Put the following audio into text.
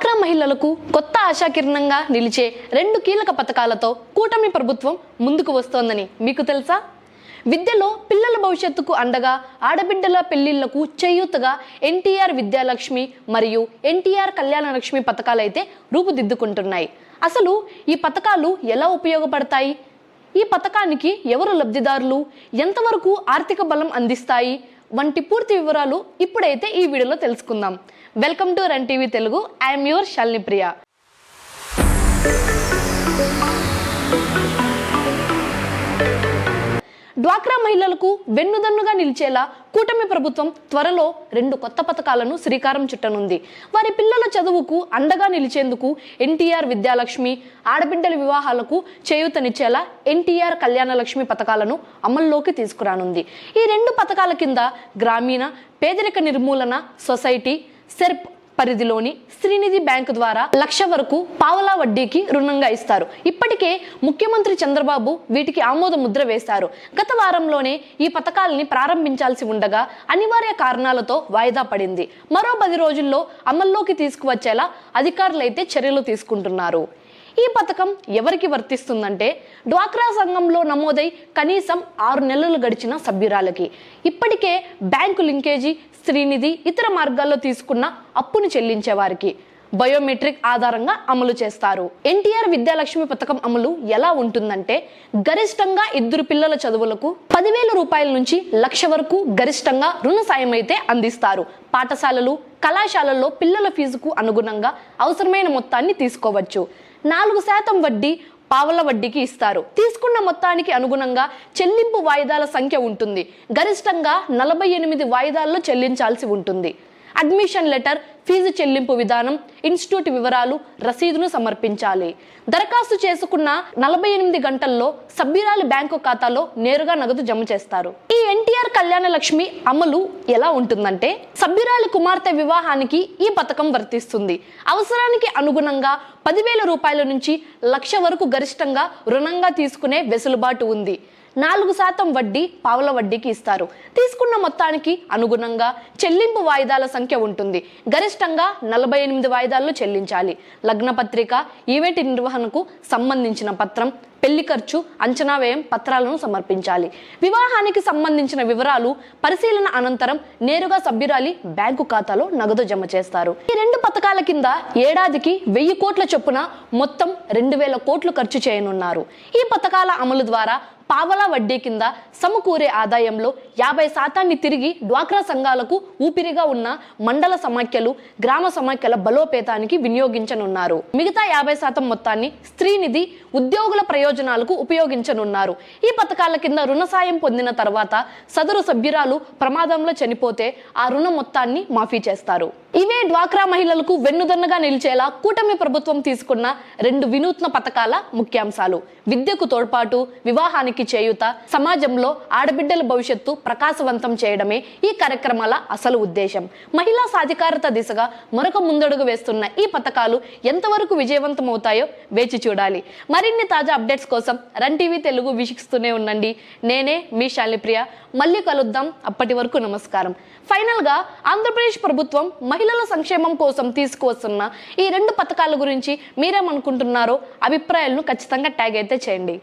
మహిళలకు కొత్త ఆశాకిరణంగా నిలిచే రెండు కీలక పథకాలతో కూటమి ప్రభుత్వం ముందుకు వస్తోందని మీకు తెలుసా? విద్యలో పిల్లల భవిష్యత్తుకు అండగా ఆడబిడ్డల పెళ్ళిళ్ళకు చేయూతగా ఎన్టీఆర్ విద్యాలక్ష్మి మరియు ఎన్టీఆర్ కళ్యాణలక్ష్మి పథకాలైతే పథకాలు అయితే రూపుదిద్దుకుంటున్నాయి. అసలు ఈ పథకాలు ఎలా ఉపయోగపడతాయి? ఈ పథకానికి ఎవరు లబ్ధిదారులు? ఎంతవరకు ఆర్థిక బలం అందిస్తాయి? వంటి పూర్తి వివరాలు ఇప్పుడైతే ఈ వీడియోలో తెలుసుకుందాం. Welcome to run TV Telugu. I'm your Shalini Priya డ్వాక్రా మహిళలకు వెన్నుదన్నుగా నిలిచేలా కూటమి ప్రభుత్వం త్వరలో రెండు కొత్త పథకాలను శ్రీకారం చుట్టనుంది. వారి పిల్లల చదువుకు అండగా నిలిచేందుకు ఎన్టీఆర్ విద్యాలక్ష్మి ఆడబిడ్డల వివాహాలకు చేయూతనిచ్చేలా ఎన్టీఆర్ కళ్యాణలక్ష్మి పథకాలను అమల్లోకి తీసుకురానుంది. ఈ రెండు పథకాల కింద గ్రామీణ పేదరిక నిర్మూలన సొసైటీ సెర్ప్ పరిధిలోని శ్రీనిధి బ్యాంకు ద్వారా లక్ష వరకు పావలా వడ్డీకి రుణంగా ఇస్తారు. ఇప్పటికే ముఖ్యమంత్రి చంద్రబాబు వీటికి ఆమోద ముద్ర వేశారు. గత వారంలోనే ఈ పథకాలని ప్రారంభించాల్సి ఉండగా అనివార్య కారణాలతో వాయిదా పడింది. మరో పది రోజుల్లో అమల్లోకి తీసుకువచ్చేలా అధికారులైతే చర్యలు తీసుకుంటున్నారు. ఈ పథకం ఎవరికి వర్తిస్తుందంటే డ్వాక్రా సంఘంలో నమోదై కనీసం ఆరు నెలలు గడిచిన సభ్యురాలకి. ఇప్పటికే బ్యాంకు లింకేజీ శ్రీనిధి ఇతర మార్గాల్లో తీసుకున్న అప్పును చెల్లించే వారికి బయోమెట్రిక్ ఆధారంగా అమలు చేస్తారు. ఎన్టీఆర్ విద్యాలక్ష్మి పథకం అమలు ఎలా ఉంటుందంటే గరిష్టంగా ఇద్దరు పిల్లల చదువులకు పదివేల రూపాయల నుంచి లక్ష వరకు గరిష్టంగా రుణ సాయం అయితే అందిస్తారు. పాఠశాలలు కళాశాలల్లో పిల్లల ఫీజుకు అనుగుణంగా అవసరమైన మొత్తాన్ని తీసుకోవచ్చు. నాలుగు శాతం వడ్డీ పావల వడ్డీకి ఇస్తారు. తీసుకున్న మొత్తానికి అనుగుణంగా చెల్లింపు వాయిదాల సంఖ్య ఉంటుంది. గరిష్టంగా నలభై ఎనిమిది వాయిదాల్లో చెల్లించాల్సి ఉంటుంది. అడ్మిషన్ లెటర్ ఫీజు చెల్లింపు విధానం ఇన్స్టిట్యూట్ వివరాలు రసీదును సమర్పించాలి. దరఖాస్తు చేసుకున్న నలభై ఎనిమిది గంటల్లో సభ్యురాలి బ్యాంకు ఖాతాలో నేరుగా నగదు జమ చేస్తారు. ఎన్టీఆర్ కళ్యాణ లక్ష్మి అమలు ఎలా ఉంటుందంటే సభ్యురాలి కుమార్తె వివాహానికి ఈ పథకం వర్తిస్తుంది. అవసరానికి అనుగుణంగా పదివేల రూపాయల నుంచి లక్ష వరకు గరిష్టంగా రుణంగా తీసుకునే వెసులుబాటు ఉంది. నాలుగు శాతం వడ్డీ పావుల వడ్డీకి ఇస్తారు. తీసుకున్న మొత్తానికి అనుగుణంగా చెల్లింపు వాయిదాల సంఖ్య ఉంటుంది. గరిష్టంగా నలభై ఎనిమిది వాయిదాల్లో చెల్లించాలి. లగ్న పత్రిక ఈవెంట్ నిర్వహణకు సంబంధించిన పత్రం పెళ్ళి ఖర్చు అంచనా వ్యయం పత్రాలను సమర్పించాలి. వివాహానికి సంబంధించిన వివరాలు పరిశీలన అనంతరం నేరుగా సభ్యురాలి బ్యాంకు ఖాతాలో నగదు జమ చేస్తారు. ఈ రెండు పథకాల కింద ఏడాదికి వెయ్యి కోట్ల చొప్పున మొత్తం రెండు వేల కోట్లు ఖర్చు చేయనున్నారు. ఈ పథకాల అమలు ద్వారా పావలా వడ్డీ కింద సమకూరే ఆదాయంలో యాభై శాతాన్ని తిరిగి డ్వాక్రా సంఘాలకు ఊపిరిగా ఉన్న మండల సమాఖ్యలు గ్రామ సమాఖ్యల బలోపేతానికి వినియోగించనున్నారు. మిగతా యాభై శాతం మొత్తాన్ని స్త్రీనిధి ఉద్యోగుల ప్రయోజనాలకు ఉపయోగించనున్నారు. ఈ పథకాల కింద రుణ సాయం పొందిన తర్వాత సదరు సభ్యురాలు ప్రమాదంలో చనిపోతే ఆ రుణ మొత్తాన్ని మాఫీ చేస్తారు. ఇవే డ్వాక్రా మహిళలకు వెన్నుదన్నగా నిలిచేలా కూటమి ప్రభుత్వం తీసుకున్న రెండు వినూత్న పథకాల ముఖ్యాంశాలు. విద్యకు తోడ్పాటు వివాహానికి చేయూత సమాజంలో ఆడబిడ్డల భవిష్యత్తు ప్రకాశవంతం చేయడమే ఈ కార్యక్రమాల అసలు ఉద్దేశం. మహిళా సాధికారత దిశగా మరొక ముందడుగు వేస్తున్న ఈ పథకాలు ఎంతవరకు విజయవంతమవుతాయో వేచి చూడాలి. మరిన్ని తాజా అప్డేట్స్ కోసం రన్ టీవీ తెలుగు వీక్షిస్తూనే ఉండండి. నేనే మీ శాలిప్రియ. మళ్ళీ కలుద్దాం. అప్పటి వరకు నమస్కారం. ఫైనల్గా ఆంధ్రప్రదేశ్ ప్రభుత్వం మహిళల సంక్షేమం కోసం తీసుకువస్తున్న ఈ రెండు పథకాల గురించి మీరేమనుకుంటున్నారో అభిప్రాయాలను ఖచ్చితంగా ట్యాగ్ అయితే చేయండి.